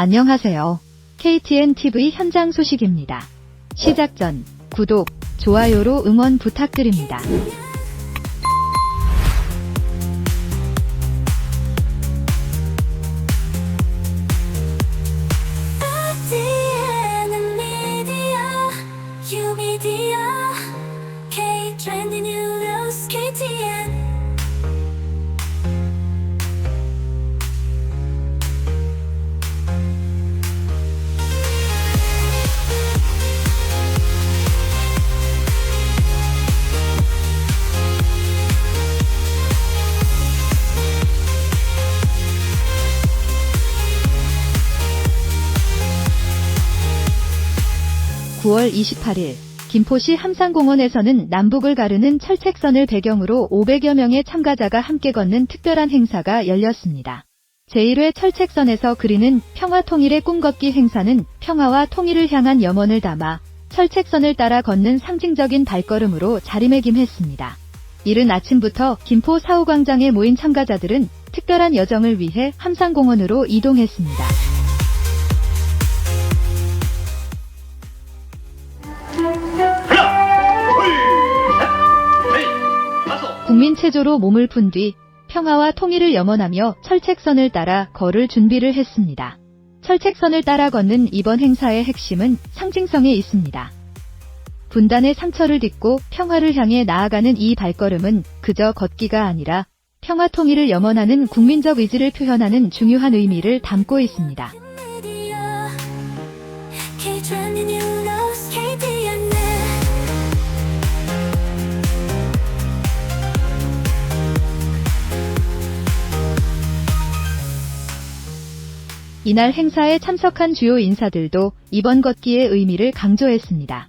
안녕하세요. KTN TV 현장 소식입니다. 시작 전 구독, 좋아요로 응원 부탁드립니다. (9월 28일) 김포시 함산공원에서는 남북을 가르는 철책선을 배경으로 500여 명의 참가자가 함께 걷는 특별한 행사가 열렸습니다. 제1회 철책선에서 그리는 평화 통일의 꿈걷기 행사는 평화와 통일을 향한 염원을 담아 철책선을 따라 걷는 상징적인 발걸음으로 자리매김했습니다. 이른 아침부터 김포 사후광장에 모인 참가자들은 특별한 여정을 위해 함산공원으로 이동했습니다. 체조로 몸을 푼 뒤 평화와 통일을 염원하며 철책선을 따라 걸을 준비를 했습니다. 철책선을 따라 걷는 이번 행사의 핵심은 상징성에 있습니다. 분단의 상처를 딛고 평화를 향해 나아가는 이 발걸음은 그저 걷기가 아니라 평화 통일을 염원하는 국민적 의지를 표현하는 중요한 의미를 담고 있습니다. 이날 행사에 참석한 주요 인사들도 이번 걷기의 의미를 강조했습니다.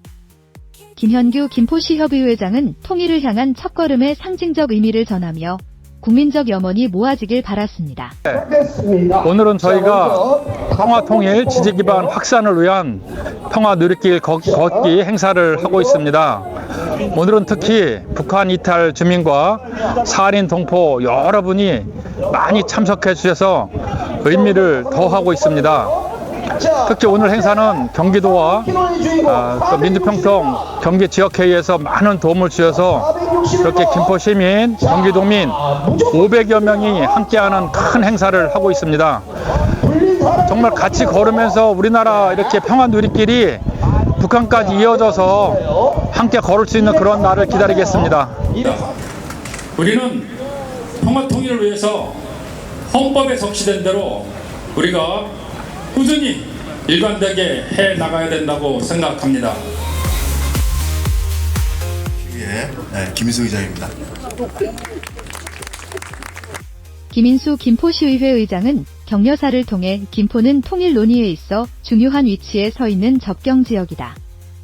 김현규 김포시협의회장은 통일을 향한 첫걸음의 상징적 의미를 전하며 국민적 염원이 모아지길 바랐습니다. 오늘은 저희가 평화 통일 지지 기반 확산을 위한 평화 누리길 걷- 걷기 행사를 하고 있습니다. 오늘은 특히 북한 이탈 주민과 살인 동포 여러분이 많이 참석해 주셔서 의미를 더하고 있습니다. 특히 오늘 행사는 경기도와 아, 또 민주평통 경기 지역회의에서 많은 도움을 주셔서 이렇게 김포 시민, 경기도민 500여 명이 함께하는 큰 행사를 하고 있습니다. 정말 같이 걸으면서 우리나라 이렇게 평화 누리길이 북한까지 이어져서 함께 걸을 수 있는 그런 날을 기다리겠습니다. 우리는 평화 통일을 위해서 헌법에 적시된 대로 우리가 꾸준히 일관되게 해 나가야 된다고 생각합니다. 예, 네, 김인수 의장입니다. 김인수 김포시의회 의장은 격려사를 통해 김포는 통일 논의에 있어 중요한 위치에 서 있는 접경 지역이다.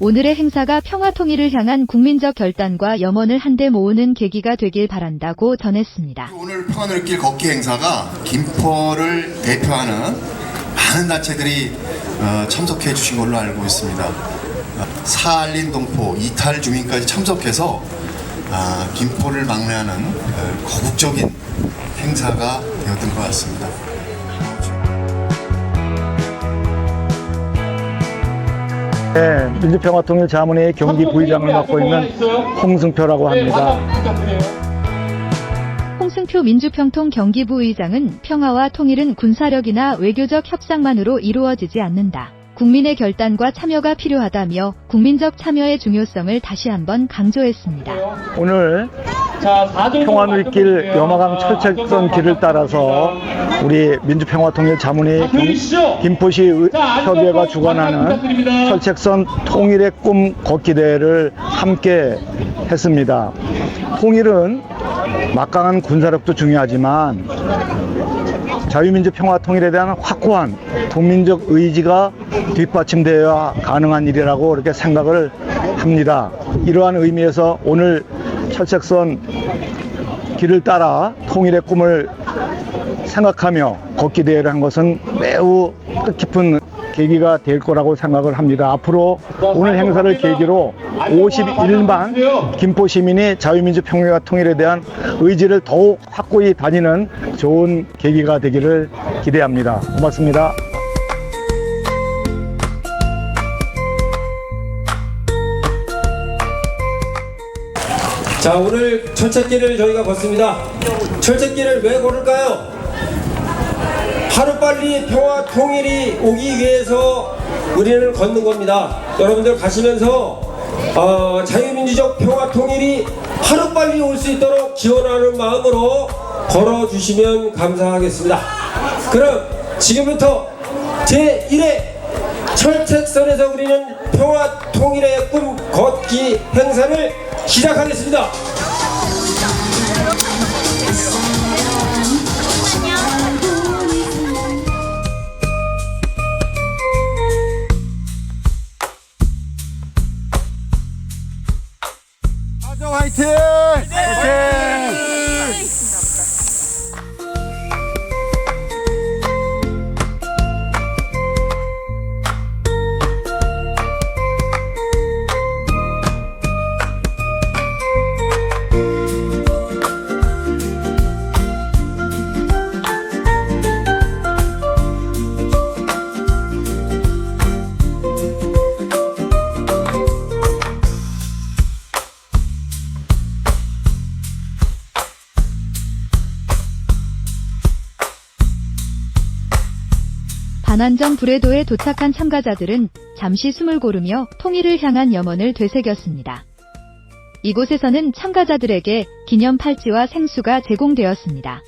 오늘의 행사가 평화 통일을 향한 국민적 결단과 염원을 한데 모으는 계기가 되길 바란다고 전했습니다. 오늘 평화누리길 걷기 행사가 김포를 대표하는 많은 단체들이 어, 참석해 주신 걸로 알고 있습니다. 어, 사알린 동포, 이탈 주민까지 참석해서 아, 김포를 막내하는 어, 거국적인 행사가 되었던 것 같습니다. 네, 민주평화통일 자문회의 경기 부의장을 맡고 있는 홍승표라고 합니다. 홍승표 민주평통 경기부 의장은 평화와 통일은 군사력이나 외교적 협상만으로 이루어지지 않는다. 국민의 결단과 참여가 필요하다며 국민적 참여의 중요성을 다시 한번 강조했습니다. 오늘 평화누리길 염화강 철책선 길을 따라서 우리 민주평화통일자문회 경- 김포시 의- 협의회가 주관하는 철책선 통일의 꿈 걷기 대회를 함께 했습니다. 통일은 막강한 군사력도 중요하지만 자유민주 평화 통일에 대한 확고한 국민적 의지가 뒷받침되어야 가능한 일이라고 이렇게 생각을 합니다. 이러한 의미에서 오늘 철책선 길을 따라 통일의 꿈을 생각하며 걷기 대회를 한 것은 매우 뜻깊은 계기가 될 거라고 생각을 합니다. 앞으로 오늘 행사를 계기로 51만 김포 시민이 자유민주평화와 통일에 대한 의지를 더욱 확고히 다니는 좋은 계기가 되기를 기대합니다. 고맙습니다. 자 오늘 철책길을 저희가 걷습니다. 철책길을 왜 걸을까요? 하루빨리 평화 통일이 오기 위해서 우리는 걷는 겁니다. 여러분들 가시면서 어, 자유민주적 평화 통일이 하루빨리 올 수 있도록 기원하는 마음으로 걸어주시면 감사하겠습니다. 그럼 지금부터 제1회 철책선에서 그리는 평화 통일의 꿈 걷기 행사를 시작하겠습니다. 화이팅! 화이팅! 반환점 불회도에 도착한 참가자들은 잠시 숨을 고르며 통일을 향한 염원을 되새겼습니다. 이곳에서는 참가자들에게 기념 팔찌와 생수가 제공되었습니다.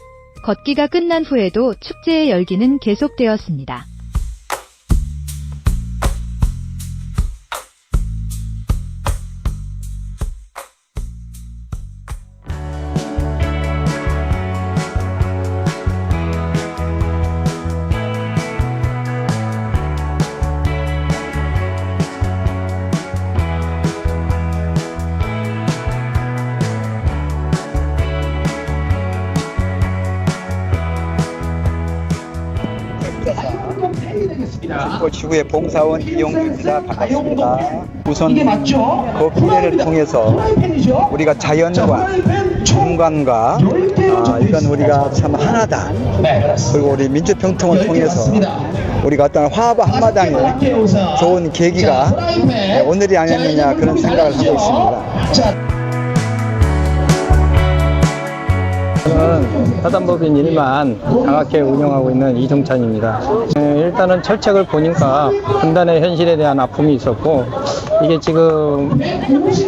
걷기가 끝난 후에도 축제의 열기는 계속되었습니다. 그 지구의 봉사원 이용규입니다. 반갑습니다. 우선 그 피해를 통해서 우리가 자연과 인간과 아, 이건 우리가 참 하나다. 그리고 우리 민주평통을 통해서 우리가 어떤 화합 한마당에 좋은 계기가 오늘이 아니었느냐 그런 생각을 하고 있습니다. 저는 사단법인 일만 장학회 운영하고 있는 이종찬입니다. 에, 일단은 철책을 보니까 분단의 현실에 대한 아픔이 있었고 이게 지금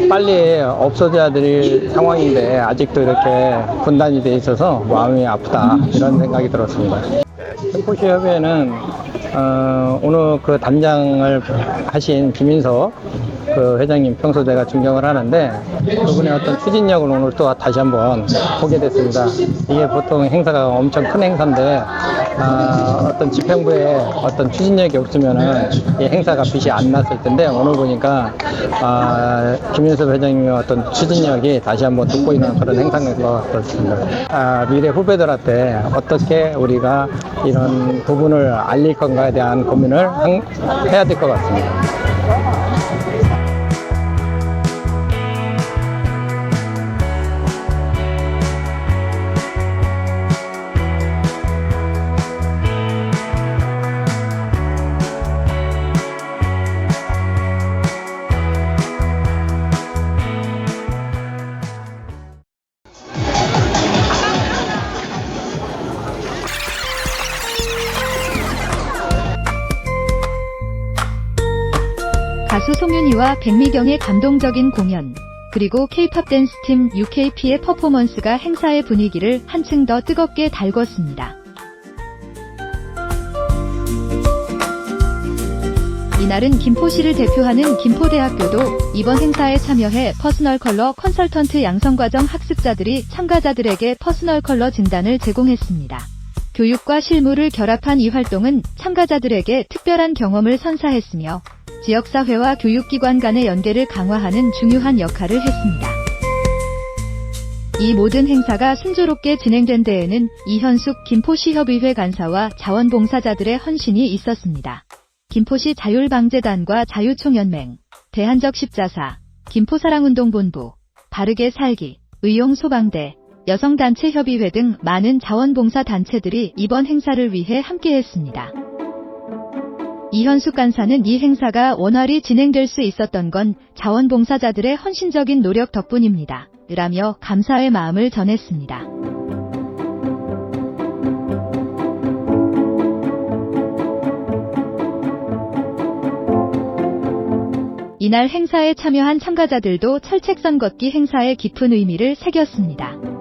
빨리 없어져야 될 상황인데 아직도 이렇게 분단이 돼 있어서 마음이 아프다 이런 생각이 들었습니다. 캠포시 협의회는 어, 오늘 그 단장을 하신 김인석 그 회장님 평소 내가 존경을 하는데 그분의 어떤 추진력을 오늘 또 다시 한번 보게 됐습니다. 이게 보통 행사가 엄청 큰 행사인데 아, 어떤 집행부에 어떤 추진력이 없으면은 이 행사가 빛이 안 났을 텐데 오늘 보니까 아, 김윤섭 회장님의 어떤 추진력이 다시 한번 돋보이는 그런 행사인 것 같습니다. 아, 미래 후배들한테 어떻게 우리가 이런 부분을 알릴 건가에 대한 고민을 한- 해야 될 것 같습니다. 가수 송윤희와 백미경의 감동적인 공연, 그리고 K-팝 댄스팀 UKP의 퍼포먼스가 행사의 분위기를 한층 더 뜨겁게 달궜습니다. 이날은 김포시를 대표하는 김포대학교도 이번 행사에 참여해 퍼스널 컬러 컨설턴트 양성과정 학습자들이 참가자들에게 퍼스널 컬러 진단을 제공했습니다. 교육과 실무를 결합한 이 활동은 참가자들에게 특별한 경험을 선사했으며 지역사회와 교육기관 간의 연계를 강화하는 중요한 역할을 했습니다. 이 모든 행사가 순조롭게 진행된 데에는 이현숙 김포시협의회 간사와 자원봉사자들의 헌신이 있었습니다. 김포시 자율방재단과 자유총연맹, 대한적 십자사, 김포사랑운동본부, 바르게 살기, 의용소방대, 여성단체협의회 등 많은 자원봉사 단체들이 이번 행사를 위해 함께했습니다. 이현숙 간사는 이 행사가 원활히 진행될 수 있었던 건 자원봉사자들의 헌신적인 노력 덕분입니다. 라며 감사의 마음을 전했습니다. 이날 행사에 참여한 참가자들도 철책선 걷기 행사의 깊은 의미를 새겼습니다.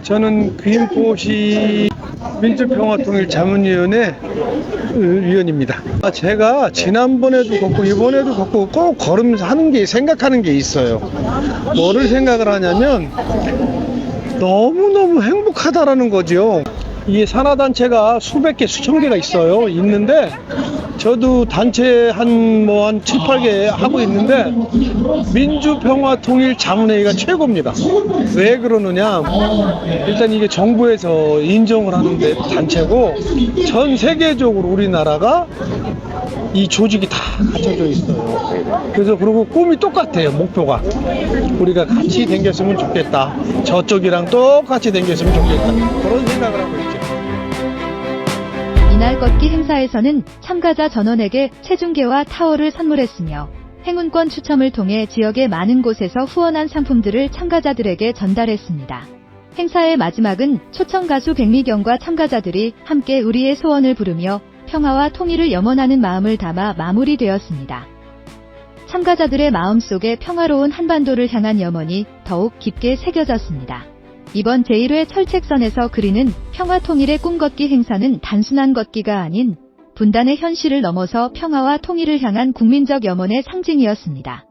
저는 귀인포시 민주평화통일자문위원회 위원입니다. 아, 제가 지난번에도 걷고 이번에도 걷고 꼭 걸으면서 하는 게 생각하는 게 있어요. 뭐를 생각을 하냐면 너무너무 행복하다라는 거죠. 이게 산하단체가 수백 개, 수천 개가 있어요. 있는데, 저도 단체 한, 뭐, 한 7, 8개 하고 있는데, 민주평화통일 자문회의가 최고입니다. 왜 그러느냐. 일단 이게 정부에서 인정을 하는데 단체고, 전 세계적으로 우리나라가 이 조직이 다 갖춰져 있어요. 그래서 그리고 꿈이 똑같아요, 목표가. 우리가 같이 댕겼으면 좋겠다. 저쪽이랑 똑같이 댕겼으면 좋겠다. 그런 생각을 하고 있죠. 이날 걷기 행사에서는 참가자 전원에게 체중계와 타월을 선물했으며 행운권 추첨을 통해 지역의 많은 곳에서 후원한 상품들을 참가자들에게 전달했습니다. 행사의 마지막은 초청 가수 백미경과 참가자들이 함께 우리의 소원을 부르며 평화와 통일을 염원하는 마음을 담아 마무리되었습니다. 참가자들의 마음속에 평화로운 한반도를 향한 염원이 더욱 깊게 새겨졌습니다. 이번 제1회 철책선에서 그리는 평화 통일의 꿈 걷기 행사는 단순한 걷기가 아닌 분단의 현실을 넘어서 평화와 통일을 향한 국민적 염원의 상징이었습니다.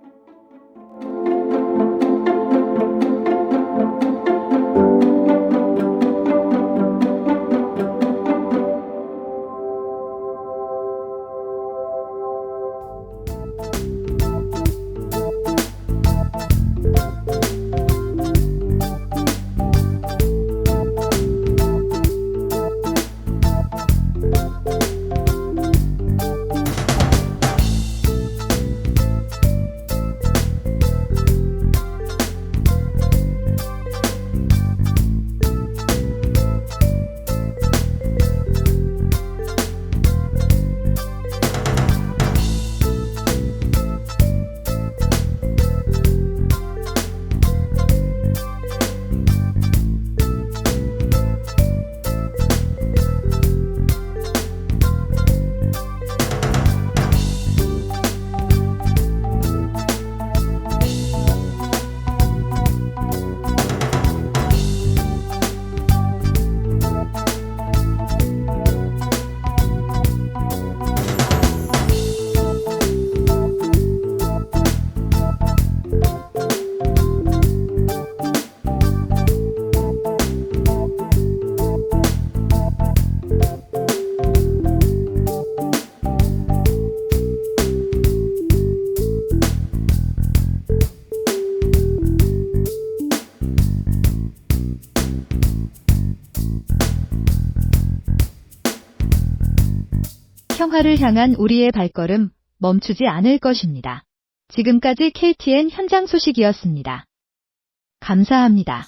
평화를 향한 우리의 발걸음 멈추지 않을 것입니다. 지금까지 KTN 현장 소식이었습니다. 감사합니다.